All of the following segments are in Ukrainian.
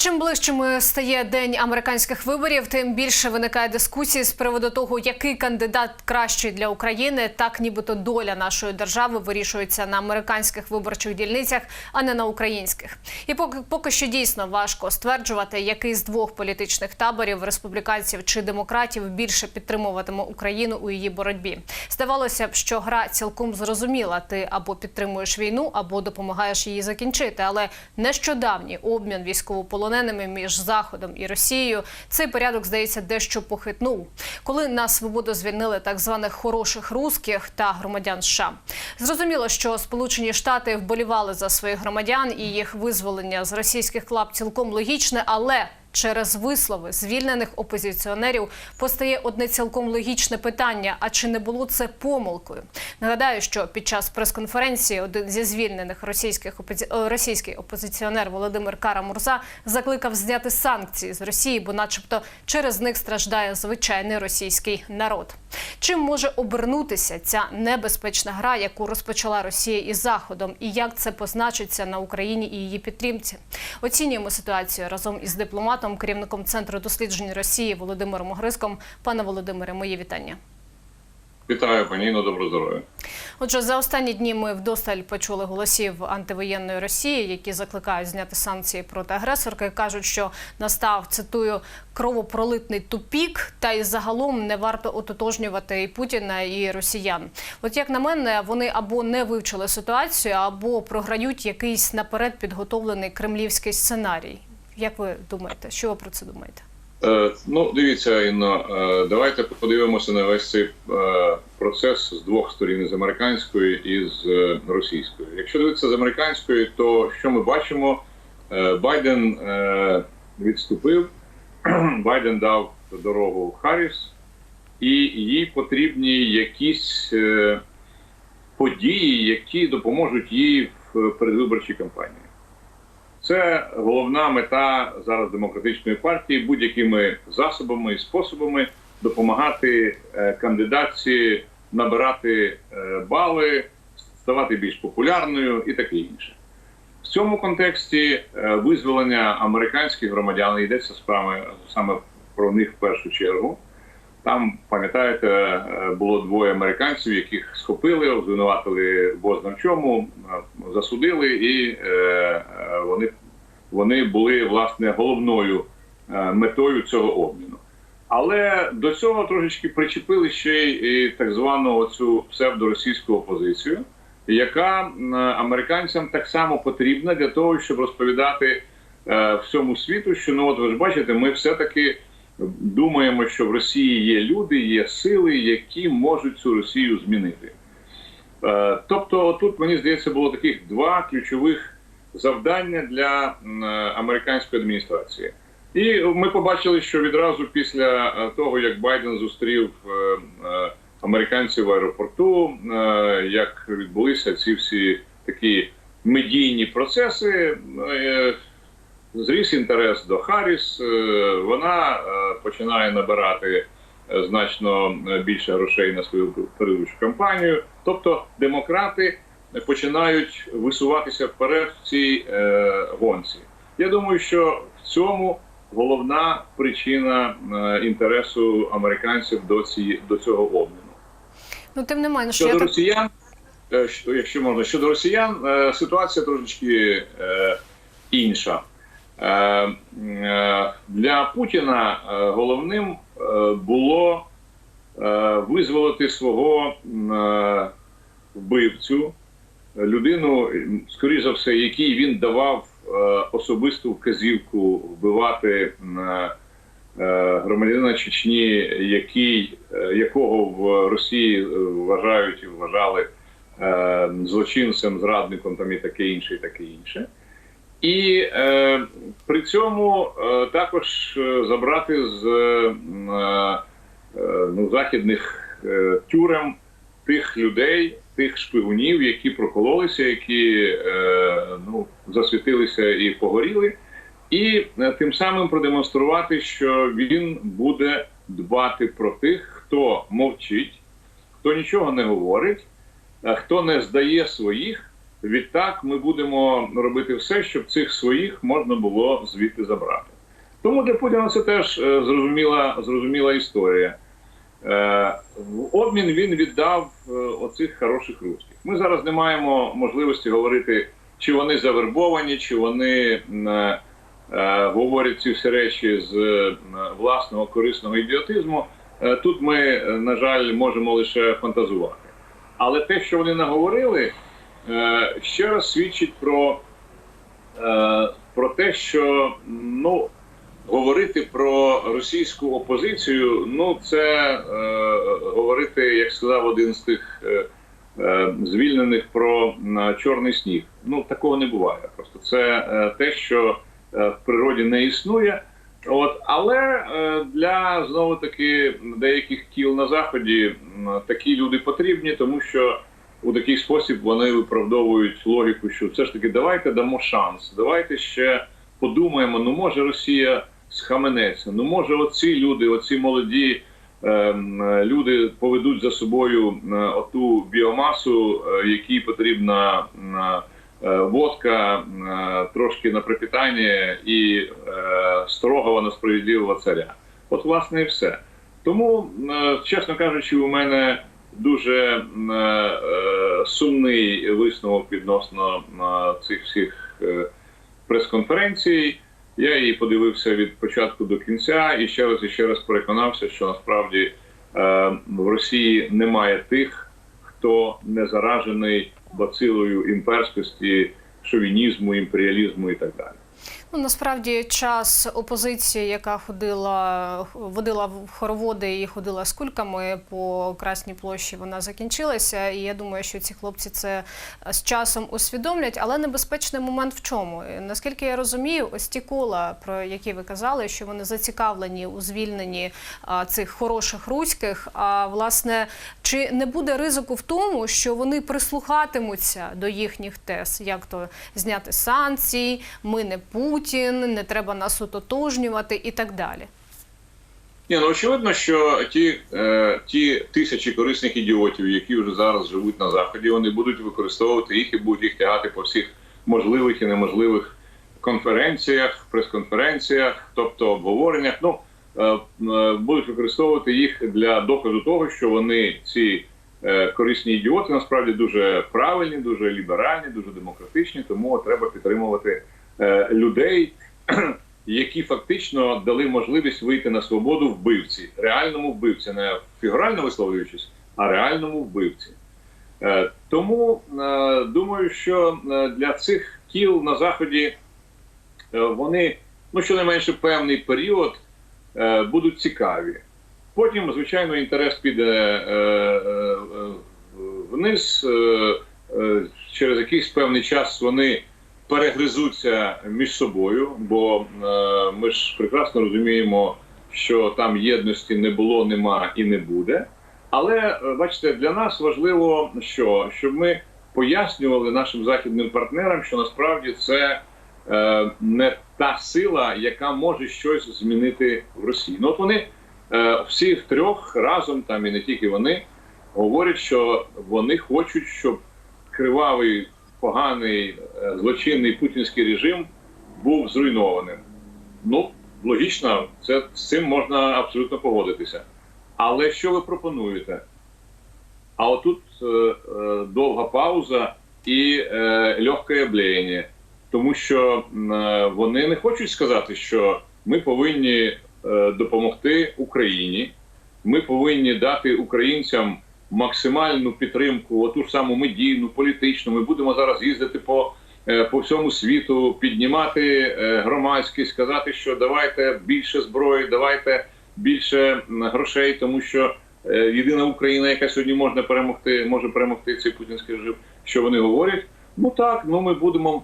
Чим ближчими стає день американських виборів, тим більше виникає дискусії з приводу того, який кандидат кращий для України, так нібито доля нашої держави вирішується на американських виборчих дільницях, а не на українських. І поки поки що дійсно важко стверджувати, який з двох політичних таборів республіканців чи демократів більше підтримуватиме Україну у її боротьбі. Здавалося б, що гра цілком зрозуміла. Ти або підтримуєш війну, або допомагаєш її закінчити. Але нещодавній обмін військовополоненими між Заходом і Росією цей порядок здається дещо похитнув, коли на свободу звільнили так званих хороших русських та громадян США. Зрозуміло, що Сполучені Штати вболівали за своїх громадян і їх визволення з російських лап цілком логічне, але Через вислови звільнених опозиціонерів постає одне цілком логічне питання: а чи не було це помилкою? Нагадаю, що під час прес-конференції один зі звільнених російських опозі... е, російський опозиціонер Володимир Кара-Мурза закликав зняти санкції з Росії, бо, начебто, через них страждає звичайний російський народ. Чим може обернутися ця небезпечна гра, яку розпочала Росія із Заходом, і як це позначиться на Україні і її підтримці? Оцінюємо ситуацію разом із дипломатом, керівником центру досліджень Росії Володимиром Огриском. Пане Володимире, мої вітання. Вітаю, пані Інно, добро здоров'я. Отже, за останні дні ми вдосталь почули голосів антивоєнної Росії, які закликають зняти санкції проти агресорки. кажуть, що настав цитую кровопролитний тупік, та й загалом не варто ототожнювати і Путіна і росіян. От як на мене, вони або не вивчили ситуацію, або програють якийсь наперед підготовлений кремлівський сценарій. Як ви думаєте, що ви про це думаєте? Е, ну, дивіться, Інно, е, давайте подивимося на весь цей е, процес з двох сторін з американської і з е, російської. Якщо дивитися з американської, то що ми бачимо? Е, Байден е, відступив, Байден дав дорогу Харріс, і їй потрібні якісь е, події, які допоможуть їй в передвиборчій кампанії. Це головна мета зараз демократичної партії будь-якими засобами і способами допомагати е, кандидатці набирати е, бали, ставати більш популярною і таке інше. В цьому контексті е, визволення американських громадян йдеться справи саме про них в першу чергу. Там, пам'ятаєте, е, було двоє американців, яких схопили, обвинуватили бозна в чому, е, засудили, і е, вони, вони були власне головною метою цього обміну. Але до цього трошечки причепили ще й так звану оцю псевдоросійську опозицію, яка американцям так само потрібна для того, щоб розповідати всьому світу, що ну от ви ж бачите, ми все-таки думаємо, що в Росії є люди, є сили, які можуть цю Росію змінити. Е, Тобто, тут мені здається, було таких два ключових завдання для е, американської адміністрації. І ми побачили, що відразу після е, того, як Байден зустрів американців в аеропорту, як відбулися ці всі такі медійні процеси, зріс інтерес до Харріс. е, Вона е, починає набирати е, значно більше грошей на свою передвиборчу кампанію. Тобто демократи починають висуватися вперед в цій гонці. Я думаю, що в цьому головна причина інтересу американців до цієї до цього обміну. Ну тим не менше, Щодо я росіян, що- якщо можна, щодо росіян, ситуація трошечки інша. Е, е, Для Путіна е, головним було визволити свого вбивцю, людину, скоріш за все, якій він давав особисту вказівку вбивати громадянина Чечні, який, якого в Росії вважають і вважали злочинцем, зрадником там і таке інше, і таке інше. І е, при цьому е, також е, забрати з е, е, ну, західних е, тюрем тих людей, тих шпигунів, які прокололися, які е, ну, засвітилися і погоріли, і е, тим самим продемонструвати, що він буде дбати про тих, хто мовчить, хто нічого не говорить, е, хто не здає своїх, відтак ми будемо робити все, щоб цих своїх можна було звідти забрати. Тому для Путіна це теж е, зрозуміла, зрозуміла історія. Е, В обмін він віддав е, оцих хороших русських. Ми зараз не маємо можливості говорити, чи вони завербовані, чи вони говорять ці всі речі з власного корисного ідіотизму. Тут ми, на жаль, можемо лише фантазувати. Але те, що вони наговорили, ще раз свідчить про, е, про те, що ну, говорити про російську опозицію, ну це е, говорити, як сказав один з тих е, е, звільнених про чорний сніг. Ну такого не буває. Просто це е, те, що е, в природі не існує. От, але е, для знову таки деяких кіл на заході такі люди потрібні, тому що у такий спосіб вони виправдовують логіку, що все ж таки давайте дамо шанс, давайте ще подумаємо. Ну може Росія схаменеться, ну може оці люди, оці молоді ем, люди поведуть за собою е, оту біомасу, е, якій потрібна е, водка, е, трошки на припитання і е, строгого на справедливого царя. От, власне, і все. Тому, е, чесно кажучи, у мене дуже е, е, сумний висновок відносно е, цих всіх прес-конференцій. Я її подивився від початку до кінця і ще раз і ще раз переконався, що насправді в Росії немає тих, хто не заражений бацилою імперськості, шовінізму, імперіалізму і так далі. Ну насправді час опозиції, яка ходила, водила хороводи і ходила з кульками по Красній площі, вона закінчилася. І я думаю, що ці хлопці це з часом усвідомлять. Але небезпечний момент в чому? Наскільки я розумію, ось ті кола, про які ви казали, що вони зацікавлені у звільненні а, цих хороших руських. А власне, чи не буде ризику в тому, що вони прислухатимуться до їхніх тез, як то зняти санкції, ми не Путін, не треба нас ототожнювати і так далі. Ні, ну очевидно, що ті, е, ті тисячі корисних ідіотів, які вже зараз живуть на заході, вони будуть використовувати їх і будуть їх тягати по всіх можливих і неможливих конференціях, прес-конференціях, тобто обговореннях. Ну е, е, будуть використовувати їх для доказу того, що вони ці е, корисні ідіоти насправді дуже правильні, дуже ліберальні, дуже демократичні. Тому треба підтримувати людей які фактично дали можливість вийти на свободу вбивці, реальному вбивці, не фігурально висловлюючись, а реальному вбивці. Е, Тому е, думаю, що е, для цих кіл на заході е, вони, ну щонайменше певний період, е, будуть цікаві. Потім, звичайно, інтерес піде е, е, е, вниз. Е, е, через якийсь певний час вони перегризуться між собою, бо е, ми ж прекрасно розуміємо, що там єдності не було, нема і не буде. Але е, бачите, для нас важливо, що щоб ми пояснювали нашим західним партнерам, що насправді це е, не та сила, яка може щось змінити в Росії. Ну от вони всі втрьох разом, там і не тільки вони, говорять, що вони хочуть, щоб кривавий поганий е, злочинний путінський режим був зруйнованим. Ну, логічно, це з цим можна абсолютно погодитися. Але що ви пропонуєте? А отут е, е, довга пауза і е, легке облеєння. Тому що е, вони не хочуть сказати, що ми повинні е, допомогти Україні, ми повинні дати українцям максимальну підтримку, оту ж саму медійну, політичну. Ми будемо зараз їздити по, е, по всьому світу, піднімати е, громадськість, сказати, що давайте більше зброї, давайте більше грошей, тому що е, єдина Україна, яка сьогодні можна перемогти, може перемогти цей путінський режим. Що вони говорять? Ну так, ну ми будемо.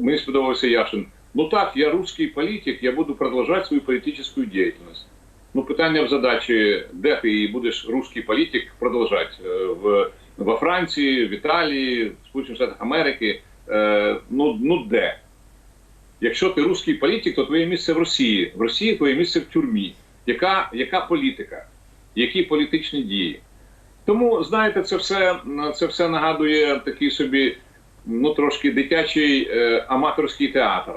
Мені сподобався Яшин. Ну так, я русский політик, я буду продовжувати свою політичну діяльність. Ну, питання в задачі, де ти будеш русський політик продовжати Е, в во Франції, в Італії, в Сполучених Штатах Америки. Е, ну, ну де? Якщо ти русський політик, то твоє місце в Росії. В Росії твоє місце в тюрмі. Яка, яка політика? Які політичні дії? Тому, знаєте, це все, це все нагадує такий собі ну трошки дитячий е, аматорський театр.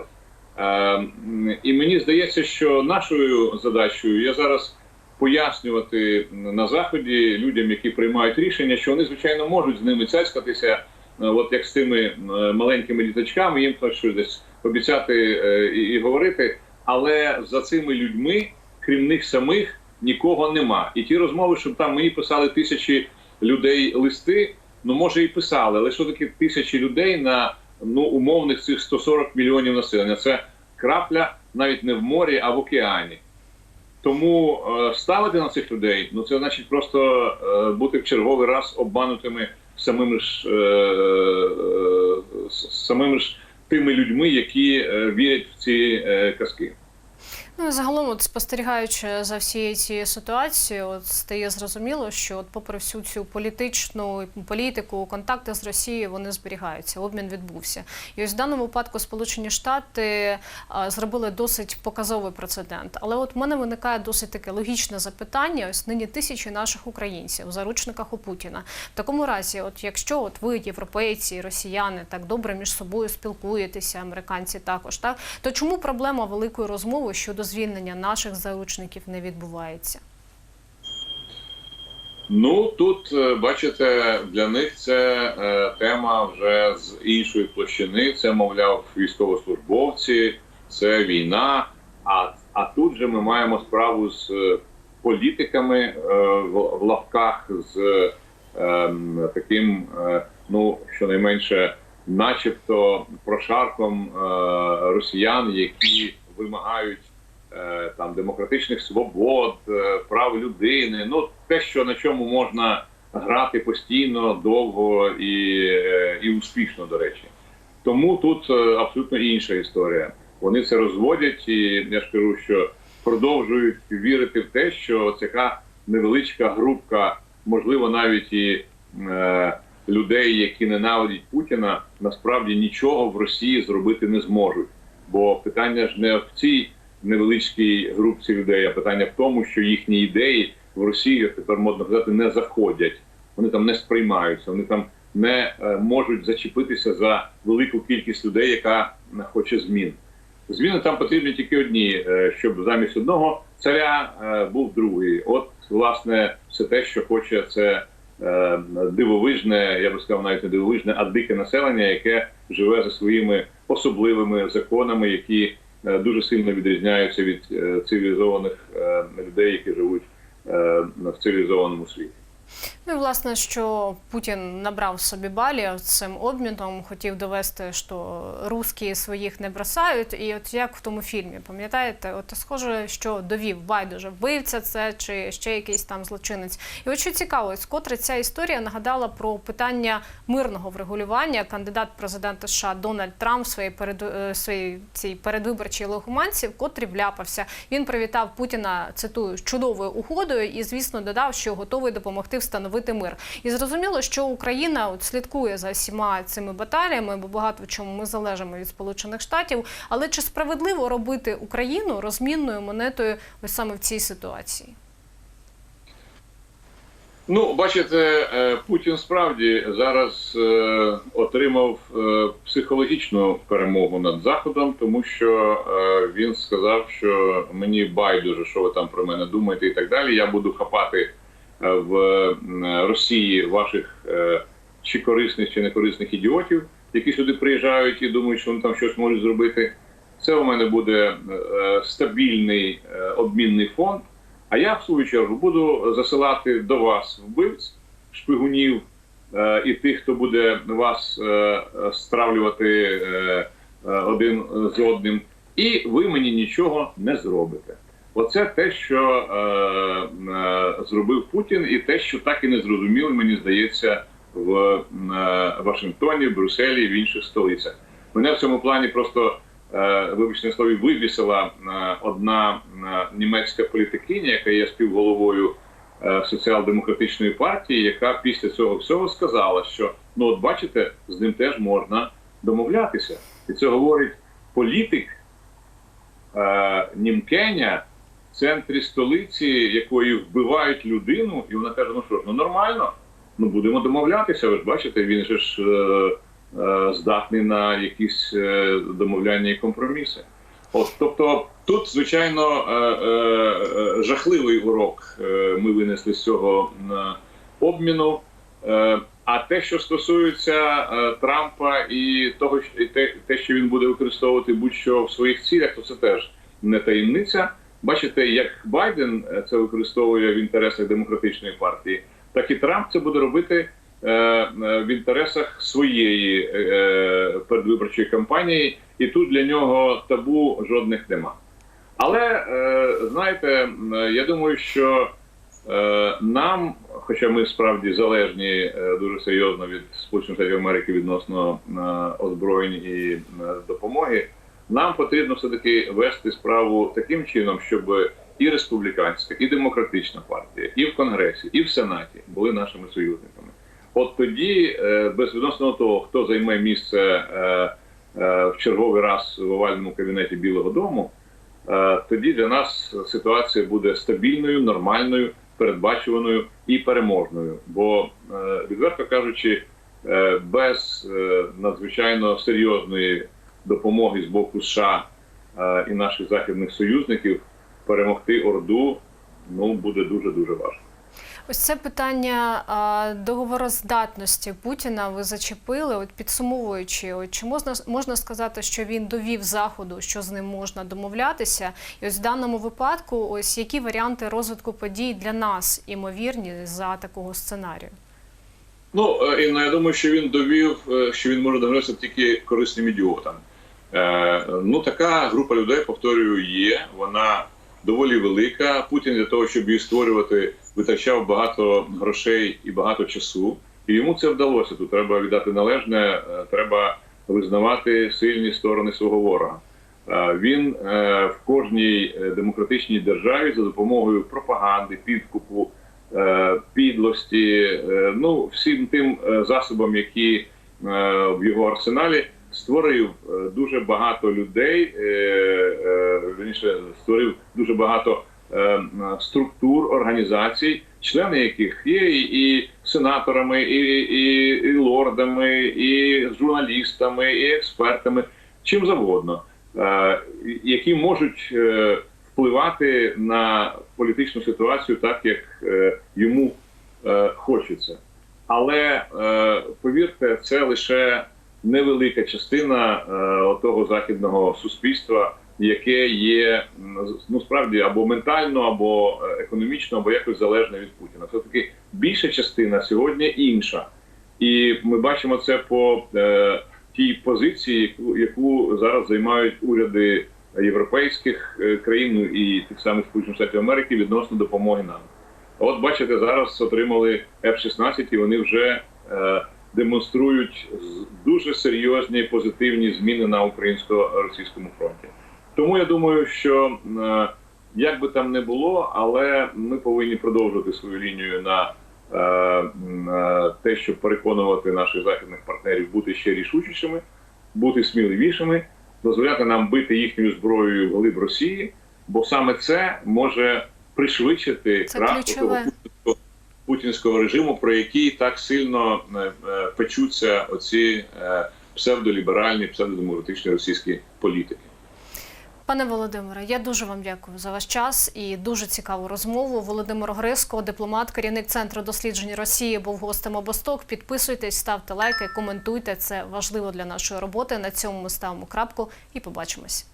Е, м, і мені здається, що нашою задачею є зараз пояснювати на заході людям, які приймають рішення, що вони звичайно можуть з ними цяцькатися, е, от як з тими е, маленькими діточками, їм щось десь обіцяти е, і, говорити. Але за цими людьми, крім них самих, нікого нема. І ті розмови, що там мені писали тисячі людей листи, ну може і писали, але що таке тисячі людей на ну умовних цих 140 мільйонів населення? Це крапля навіть не в морі, а в океані. Тому е, ставити на цих людей, ну це значить просто е, бути в черговий раз обманутими самими ж е, самими ж тими людьми, які вірять в ці казки. Ну загалом, от спостерігаючи за всією цією ситуацією, от стає зрозуміло, що от попри всю цю політичну політику, контакти з Росією вони зберігаються. Обмін відбувся. І ось в даному випадку Сполучені Штати а, зробили досить показовий прецедент. Але от в мене виникає досить таке логічне запитання. Ось нині тисячі наших українців в заручниках у Путіна. В такому разі, от якщо от ви, європейці, росіяни, так добре між собою спілкуєтеся, американці також, так то чому проблема великої розмови щодо звільнення наших заручників не відбувається? Ну тут е, бачите, для них це е, тема вже з іншої площини. Це мовляв військовослужбовці, це війна. А, а тут же ми маємо справу з е, політиками е, в, в лавках, з е, таким, е, ну щонайменше, начебто прошарком е, росіян, які вимагають там демократичних свобод, е, прав людини. Ну те, що на чому можна грати постійно, довго і, е, і успішно, до речі. Тому тут е, абсолютно інша історія. Вони це розводять, і я ж кажу, що продовжують вірити в те, що така невеличка групка, можливо, навіть і е, людей, які ненавидять Путіна, насправді нічого в Росії зробити не зможуть. Бо питання ж не в цій невеличкій групці людей, а питання в тому, що їхні ідеї в Росії як тепер модно казати не заходять. Вони там не сприймаються, вони там не е, можуть зачепитися за велику кількість людей, яка хоче змін. Зміни там потрібні тільки одні, е, щоб замість одного царя е, був другий. От власне все те, що хоче, це дивовижне, я би сказав, навіть не дивовижне, а дике населення, яке живе за своїми особливими законами, які дуже сильно відрізняються від е, цивілізованих е, людей, які живуть е, в цивілізованому світі. Ну і власне, що Путін набрав собі балі цим обміном, хотів довести, що русські своїх не бросають. І от як в тому фільмі, пам'ятаєте, от схоже, що довів байдуже вбивця це чи ще якийсь там злочинець. І от що цікаво, ось котре ця історія нагадала про питання мирного врегулювання. Кандидат президента США Дональд Трамп в своїй перед е, своїй цій передвиборчій лохуманці, котрі вляпався. Він привітав Путіна цитую чудовою угодою і, звісно, додав, що готовий допомогти встановити мир. І зрозуміло, що Україна от слідкує за всіма цими баталіями, бо багато в чому ми залежимо від Сполучених Штатів. Але чи справедливо робити Україну розмінною монетою ось саме в цій ситуації? Ну, бачите, е, Путін справді зараз е, отримав е, психологічну перемогу над Заходом, тому що він сказав, що мені байдуже, що ви там про мене думаєте, і так далі. Я буду хапати в е, Росії ваших е, чи корисних, чи некорисних ідіотів, які сюди приїжджають і думають, що вони там щось можуть зробити. Це у мене буде е, стабільний обмінний фонд. А я в свою чергу буду засилати до вас вбивць, шпигунів і тих, хто буде вас стравлювати один з одним, і ви мені нічого не зробите. Оце те, що е, е, зробив Путін, і те, що так і не зрозуміли, мені здається, в е, Вашингтоні, Брюсселі і в інших столицях. Мене в цьому плані просто е, вибачте слові, вивісила е, одна е, німецька політикиня, яка є співголовою е, соціал-демократичної партії, яка після цього всього сказала, що ну от бачите, з ним теж можна домовлятися, і це говорить політик е, Німкеня центрі столиці, якої вбивають людину, і вона каже: ну що ж, ну нормально, ну будемо домовлятися. Ви ж бачите, він же ж. Е, е, здатний на якісь е, домовляння і компроміси. От, тобто, тут, звичайно, е, е, е, жахливий урок е, ми винесли з цього обміну. Е, А те, що стосується е, Трампа і того, і те, те, що він буде використовувати будь-що в своїх цілях, то це теж не таємниця. Бачите, як Байден е, це використовує в інтересах демократичної партії, так і Трамп це буде робити е, е, в інтересах своєї передвиборчої кампанії, і тут для нього табу жодних нема. Але знаєте, я думаю, що нам, хоча ми справді залежні дуже серйозно від Сполучених Штатів Америки відносно озброєнь і допомоги, нам потрібно все таки вести справу таким чином, щоб і республіканська, і демократична партія, і в Конгресі, і в Сенаті були нашими союзниками. От тоді, е, безвідносно того, хто займе місце е, е, в черговий раз в овальному кабінеті Білого Дому, тоді для нас ситуація буде стабільною, нормальною, передбачуваною і переможною. Бо, відверто кажучи, без надзвичайно серйозної допомоги з боку США е, і наших західних союзників перемогти Орду ну буде дуже дуже важко. Ось це питання договороздатності Путіна ви зачепили. От підсумовуючи, от чи можна можна сказати, що він довів заходу, що з ним можна домовлятися, і ось в даному випадку, ось які варіанти розвитку подій для нас імовірні за такого сценарію? Ну, е, Інна, я думаю, що він довів, е, що він може домовлятися тільки корисним ідіотам. Е, ну, така група людей, повторюю, є. Вона доволі велика. Путін для того, щоб її створювати, витрачав багато грошей і багато часу. І йому це вдалося. Тут треба віддати належне, е, треба визнавати сильні сторони свого ворога. Е, Він в кожній демократичній державі за допомогою пропаганди, підкупу, підлості, ну всім тим засобам, які в його арсеналі, створив е, дуже багато людей. е, е, створив дуже багато структур, організацій, члени яких є і, сенаторами, і, і, і лордами, і журналістами, і експертами, чим завгодно, які можуть впливати на політичну ситуацію так, як йому хочеться. Але повірте, це лише невелика частина е, того західного суспільства, яке є ну справді або ментально, або е, економічно, або якось залежне від Путіна. Все таки більша частина сьогодні інша, і ми бачимо це по е, тій позиції, яку, яку зараз займають уряди європейських е, країн і тих самих Сполучених Штатів Америки відносно допомоги нам. От бачите, зараз отримали F-16 і вони вже е, демонструють дуже серйозні позитивні зміни на українсько-російському фронті. Тому я думаю, що е, як би там не було, але ми повинні продовжувати свою лінію на е, е, те, щоб переконувати наших західних партнерів бути ще рішучішими, бути сміливішими, дозволяти нам бити їхньою зброєю в глиб Росії, бо саме це може пришвидшити крах ключове. того путінського, режиму, про який так сильно е, е, печуться оці е, псевдоліберальні, псевдодемократичні російські політики. Пане Володимире, я дуже вам дякую за ваш час і дуже цікаву розмову. Володимир Гриско, дипломат, керівник центру досліджень Росії, був гостем обосток. Підписуйтесь, ставте лайки, коментуйте. Це важливо для нашої роботи. На цьому ми ставимо крапку і побачимось.